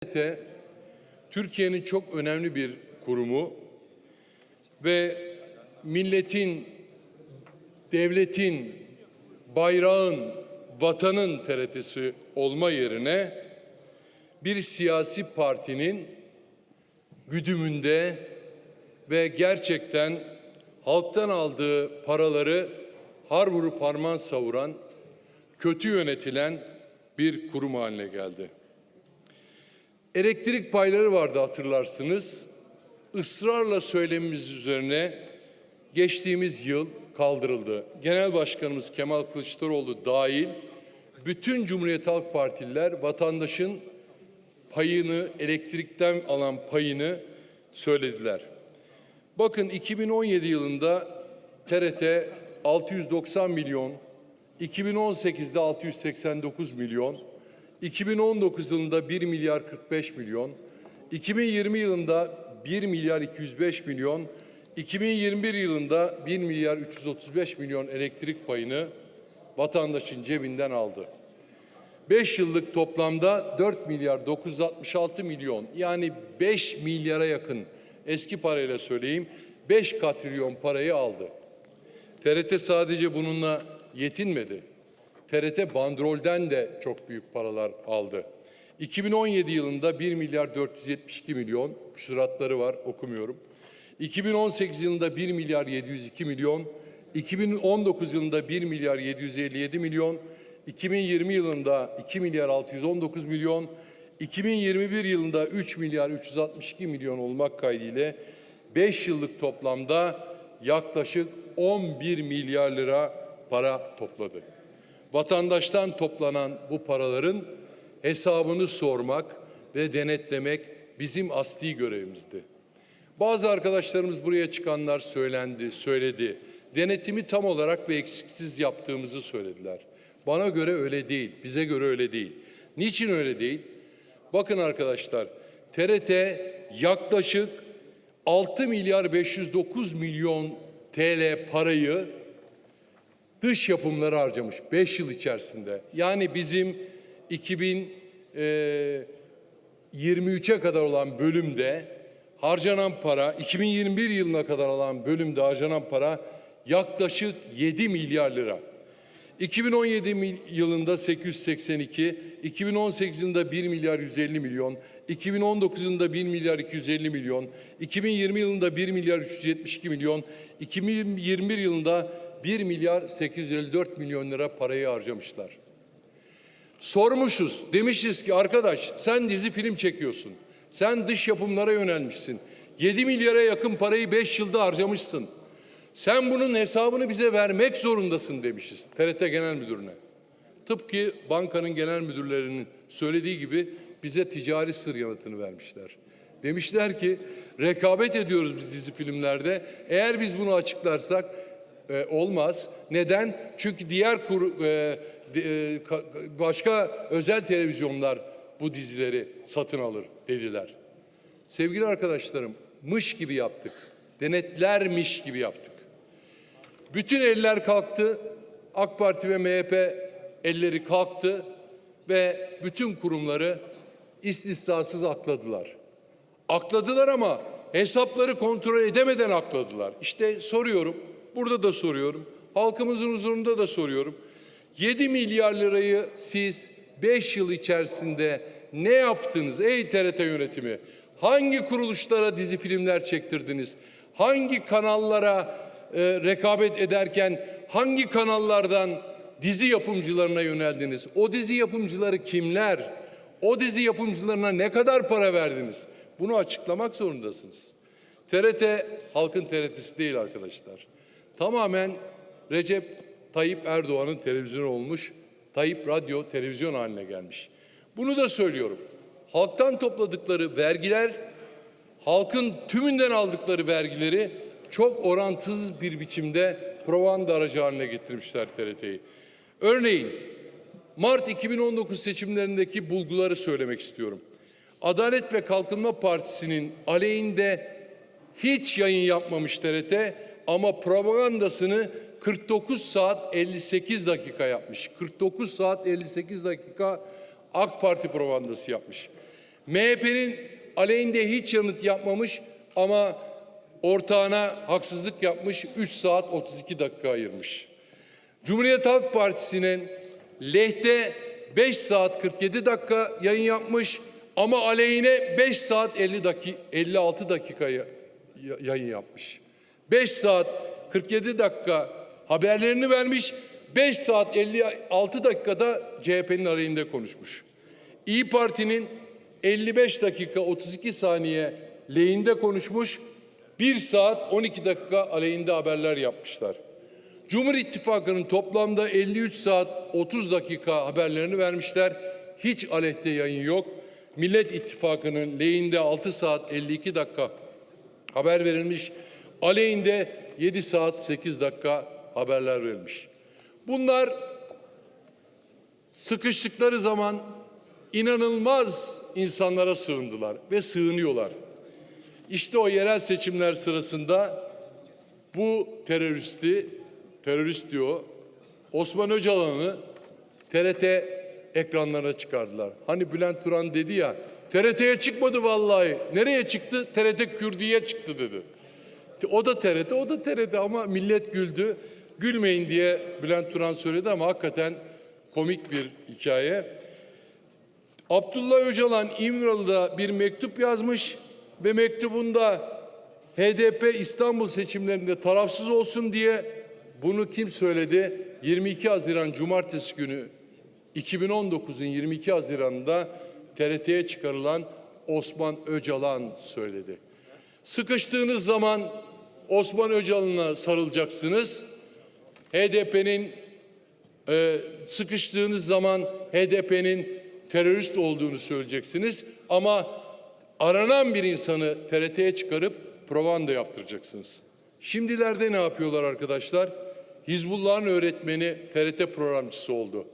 TRT, Türkiye'nin çok önemli bir kurumu ve milletin, devletin, bayrağın, vatanın TRT'si olma yerine bir siyasi partinin güdümünde ve gerçekten halktan aldığı paraları har vurup parman savuran, kötü yönetilen bir kurum haline geldi. Elektrik payları vardı hatırlarsınız. Israrla söylemimiz üzerine geçtiğimiz yıl kaldırıldı. Genel Başkanımız Kemal Kılıçdaroğlu dahil bütün Cumhuriyet Halk Partililer vatandaşın payını, elektrikten alan payını söylediler. Bakın 2017 yılında TRT 690 milyon, 2018'de 689 milyon, 2019 yılında 1 milyar 45 milyon, 2020 yılında 1 milyar 205 milyon, 2021 yılında 1 milyar 335 milyon elektrik payını vatandaşın cebinden aldı. 5 yıllık toplamda 4 milyar 966 milyon yani 5 milyara yakın eski parayla söyleyeyim 5 katrilyon parayı aldı. TRT sadece bununla yetinmedi. TRT bandrolden de çok büyük paralar aldı. 2017 yılında 1 milyar 472 milyon küsuratları var okumuyorum. 2018 yılında 1 milyar 702 milyon, 2019 yılında 1 milyar 757 milyon, 2020 yılında 2 milyar 619 milyon, 2021 yılında 3 milyar 362 milyon olmak kaydıyla 5 yıllık toplamda yaklaşık 11 milyar lira para topladı. Vatandaştan toplanan bu paraların hesabını sormak ve denetlemek bizim asli görevimizdi. Bazı arkadaşlarımız buraya çıkanlar söylendi, söyledi. Denetimi tam olarak ve eksiksiz yaptığımızı söylediler. Bana göre öyle değil, bize göre öyle değil. Niçin öyle değil? Bakın arkadaşlar, TRT yaklaşık 6 milyar 509 milyon TL parayı dış yapımlara harcamış 5 yıl içerisinde. Yani bizim 2023'e kadar olan bölümde harcanan para, 2021 yılına kadar olan bölümde harcanan para yaklaşık 7 milyar lira. 2017 mil- yılında 882, 2018 yılında 1 milyar 150 milyon, 2019 yılında 1 milyar 250 milyon, 2020 yılında 1 milyar 372 milyon, 2021 yılında 1 milyar 854 milyon lira parayı harcamışlar. Sormuşuz, demişiz ki arkadaş sen dizi film çekiyorsun. Sen dış yapımlara yönelmişsin. 7 milyara yakın parayı 5 yılda harcamışsın. Sen bunun hesabını bize vermek zorundasın demişiz TRT Genel Müdürü'ne. Tıpkı bankanın genel müdürlerinin söylediği gibi bize ticari sır yanıtını vermişler. Demişler ki rekabet ediyoruz biz dizi filmlerde. Eğer biz bunu açıklarsak e, olmaz. Neden? Çünkü diğer kur, e, e, ka- başka özel televizyonlar bu dizileri satın alır dediler. Sevgili arkadaşlarım, mış gibi yaptık. Denetlermiş gibi yaptık. Bütün eller kalktı. AK Parti ve MHP elleri kalktı ve bütün kurumları istisnasız akladılar. Akladılar ama hesapları kontrol edemeden akladılar. İşte soruyorum, burada da soruyorum, halkımızın huzurunda da soruyorum. 7 milyar lirayı siz 5 yıl içerisinde ne yaptınız ey TRT yönetimi? Hangi kuruluşlara dizi filmler çektirdiniz? Hangi kanallara e, rekabet ederken hangi kanallardan dizi yapımcılarına yöneldiniz? O dizi yapımcıları kimler? O dizi yapımcılarına ne kadar para verdiniz? Bunu açıklamak zorundasınız. TRT halkın TRT'si değil arkadaşlar. Tamamen Recep Tayyip Erdoğan'ın televizyonu olmuş, Tayyip Radyo televizyon haline gelmiş. Bunu da söylüyorum. Halktan topladıkları vergiler, halkın tümünden aldıkları vergileri çok orantısız bir biçimde propaganda aracı haline getirmişler TRT'yi. Örneğin Mart 2019 seçimlerindeki bulguları söylemek istiyorum. Adalet ve Kalkınma Partisi'nin aleyhinde hiç yayın yapmamış TRT ama propagandasını 49 saat 58 dakika yapmış. 49 saat 58 dakika AK Parti propagandası yapmış. MHP'nin aleyhinde hiç yanıt yapmamış ama ortağına haksızlık yapmış 3 saat 32 dakika ayırmış. Cumhuriyet Halk Partisi'nin lehte 5 saat 47 dakika yayın yapmış ama aleyhine 5 saat 50 dakika 56 dakika ya- ya- yayın yapmış. 5 saat 47 dakika haberlerini vermiş. 5 saat 56 dakikada CHP'nin aleyhinde konuşmuş. İyi Parti'nin 55 dakika 32 saniye lehinde konuşmuş. 1 saat 12 dakika aleyhinde haberler yapmışlar. Cumhur İttifakı'nın toplamda 53 saat 30 dakika haberlerini vermişler. Hiç aleyhte yayın yok. Millet İttifakı'nın lehinde 6 saat 52 dakika haber verilmiş. Aleyhinde 7 saat 8 dakika haberler verilmiş. Bunlar sıkıştıkları zaman inanılmaz insanlara sığındılar ve sığınıyorlar. İşte o yerel seçimler sırasında bu teröristi, terörist diyor, Osman Öcalan'ı TRT ekranlarına çıkardılar. Hani Bülent Turan dedi ya, TRT'ye çıkmadı vallahi. Nereye çıktı? TRT Kürdiye çıktı dedi. O da TRT, o da TRT ama millet güldü. Gülmeyin diye Bülent Turan söyledi ama hakikaten komik bir hikaye. Abdullah Öcalan İmralı'da bir mektup yazmış ve mektubunda HDP İstanbul seçimlerinde tarafsız olsun diye bunu kim söyledi? 22 Haziran Cumartesi günü 2019'un 22 Haziran'da TRT'ye çıkarılan Osman Öcalan söyledi. Sıkıştığınız zaman Osman Öcalan'a sarılacaksınız. HDP'nin e, sıkıştığınız zaman HDP'nin terörist olduğunu söyleyeceksiniz ama aranan bir insanı TRT'ye çıkarıp provanda yaptıracaksınız. Şimdilerde ne yapıyorlar arkadaşlar? Hizbullah'ın öğretmeni TRT programcısı oldu.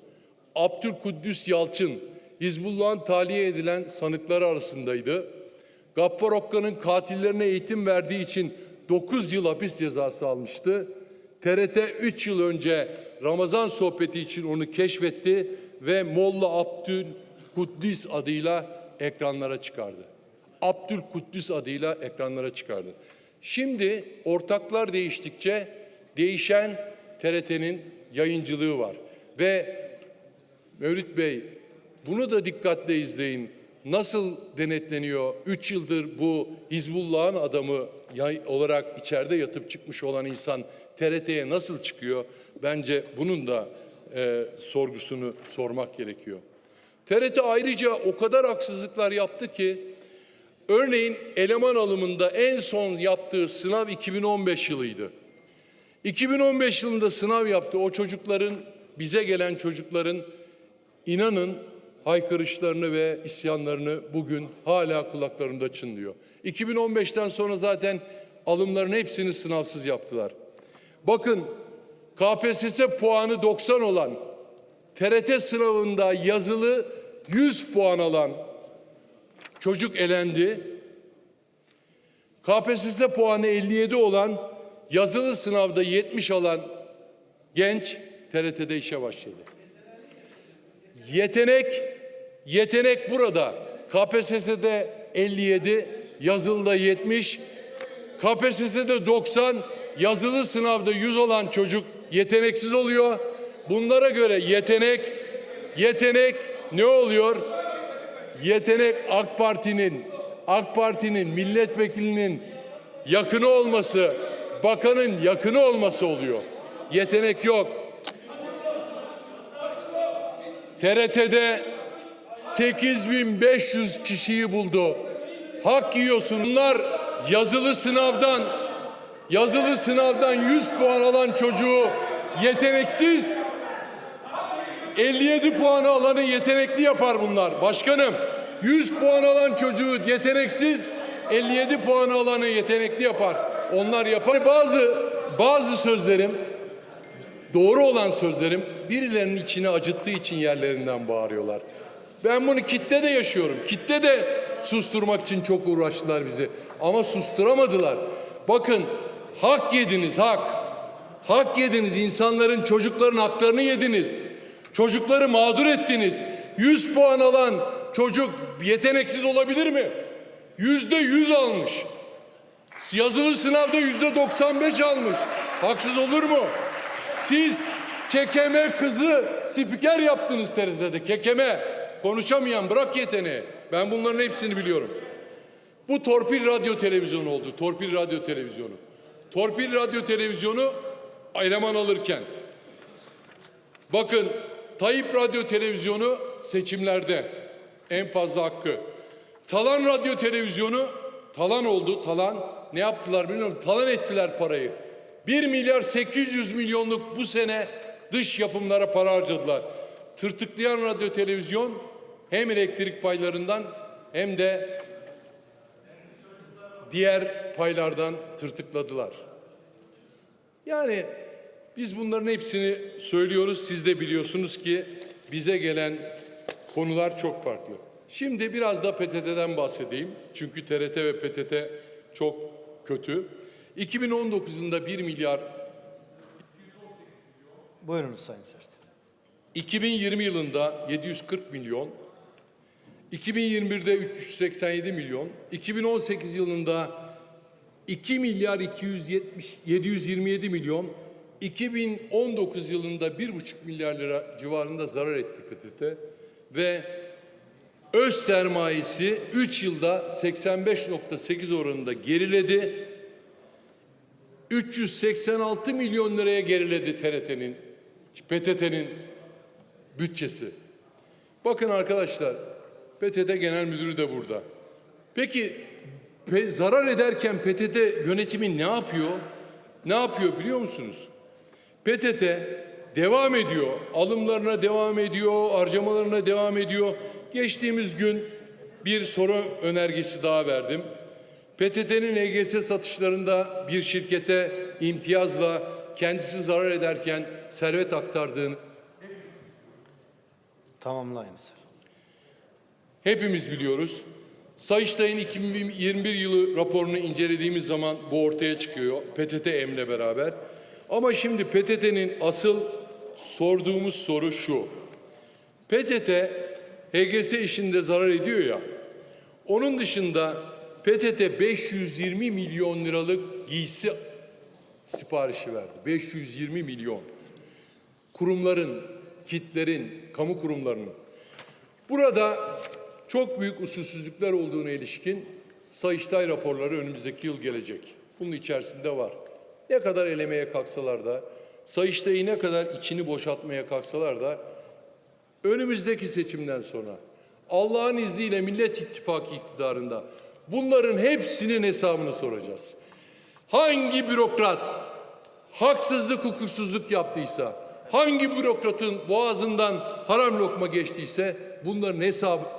Abdülkuddüs Yalçın, Hizbullah'ın tahliye edilen sanıkları arasındaydı. Gaffar Okka'nın katillerine eğitim verdiği için 9 yıl hapis cezası almıştı. TRT 3 yıl önce Ramazan sohbeti için onu keşfetti ve Molla Abdülkuddüs adıyla ekranlara çıkardı. Abdülkuddüs adıyla ekranlara çıkardı. Şimdi ortaklar değiştikçe değişen TRT'nin yayıncılığı var. Ve Mevlüt Bey bunu da dikkatle izleyin. Nasıl denetleniyor? Üç yıldır bu Hizbullah'ın adamı olarak içeride yatıp çıkmış olan insan TRT'ye nasıl çıkıyor? Bence bunun da e, sorgusunu sormak gerekiyor. TRT ayrıca o kadar haksızlıklar yaptı ki örneğin eleman alımında en son yaptığı sınav 2015 yılıydı. 2015 yılında sınav yaptı. O çocukların bize gelen çocukların inanın haykırışlarını ve isyanlarını bugün hala kulaklarında çınlıyor. 2015'ten sonra zaten alımların hepsini sınavsız yaptılar. Bakın KPSS puanı 90 olan TRT sınavında yazılı 100 puan alan çocuk elendi. KPSS puanı 57 olan yazılı sınavda 70 alan genç TRT'de işe başladı. Yetenek, yetenek burada. KPSS'de 57, yazılıda 70, KPSS'de 90, yazılı sınavda 100 olan çocuk yeteneksiz oluyor. Bunlara göre yetenek, yetenek ne oluyor? Yetenek AK Parti'nin, AK Parti'nin milletvekilinin yakını olması, bakanın yakını olması oluyor. Yetenek yok. TRT'de 8500 kişiyi buldu. Hak yiyorsun. Bunlar yazılı sınavdan yazılı sınavdan 100 puan alan çocuğu yeteneksiz 57 puanı alanı yetenekli yapar bunlar. Başkanım 100 puan alan çocuğu yeteneksiz 57 puanı alanı yetenekli yapar. Onlar yapar. Bazı bazı sözlerim doğru olan sözlerim birilerinin içine acıttığı için yerlerinden bağırıyorlar. Ben bunu kitle de yaşıyorum. Kitle de susturmak için çok uğraştılar bizi. Ama susturamadılar. Bakın hak yediniz hak. Hak yediniz. insanların çocukların haklarını yediniz. Çocukları mağdur ettiniz. 100 puan alan çocuk yeteneksiz olabilir mi? Yüzde yüz almış. Yazılı sınavda yüzde 95 almış. Haksız olur mu? Siz kekeme kızı spiker yaptınız TRT'de. Kekeme. Konuşamayan bırak yeteneği. Ben bunların hepsini biliyorum. Bu torpil radyo televizyonu oldu. Torpil radyo televizyonu. Torpil radyo televizyonu eleman alırken. Bakın Tayyip Radyo Televizyonu seçimlerde en fazla hakkı. Talan Radyo Televizyonu talan oldu talan. Ne yaptılar bilmiyorum. Talan ettiler parayı. 1 milyar 800 milyonluk bu sene dış yapımlara para harcadılar. Tırtıklayan radyo televizyon hem elektrik paylarından hem de diğer paylardan tırtıkladılar. Yani biz bunların hepsini söylüyoruz. Siz de biliyorsunuz ki bize gelen konular çok farklı. Şimdi biraz da PTT'den bahsedeyim. Çünkü TRT ve PTT çok kötü. 2019 yılında 1 milyar, Buyurunuz Sayın Sert. 2020 yılında 740 milyon, 2021'de 387 milyon, 2018 yılında 2 milyar 270 727 milyon, 2019 yılında 1,5 milyar lira civarında zarar etti PTT ve öz sermayesi 3 yılda 85.8 oranında geriledi. 386 milyon liraya geriledi TRT'nin, PTT'nin bütçesi. Bakın arkadaşlar, PTT Genel Müdürü de burada. Peki pe- zarar ederken PTT yönetimi ne yapıyor? Ne yapıyor biliyor musunuz? PTT devam ediyor, alımlarına devam ediyor, harcamalarına devam ediyor. Geçtiğimiz gün bir soru önergesi daha verdim. PTT'nin EGS satışlarında bir şirkete imtiyazla kendisi zarar ederken servet aktardığını Tamamlayınız. Hepimiz biliyoruz. Sayıştay'ın 2021 yılı raporunu incelediğimiz zaman bu ortaya çıkıyor. PTT Em'le beraber. Ama şimdi PTT'nin asıl sorduğumuz soru şu. PTT HGS işinde zarar ediyor ya. Onun dışında PTT 520 milyon liralık giysi siparişi verdi. 520 milyon. Kurumların, kitlerin, kamu kurumlarının. Burada çok büyük usulsüzlükler olduğuna ilişkin Sayıştay raporları önümüzdeki yıl gelecek. Bunun içerisinde var. Ne kadar elemeye kalksalar da, Sayıştay'ı ne kadar içini boşaltmaya kalksalar da önümüzdeki seçimden sonra Allah'ın izniyle Millet İttifakı iktidarında bunların hepsinin hesabını soracağız. Hangi bürokrat haksızlık, hukuksuzluk yaptıysa, hangi bürokratın boğazından haram lokma geçtiyse bunların hesabı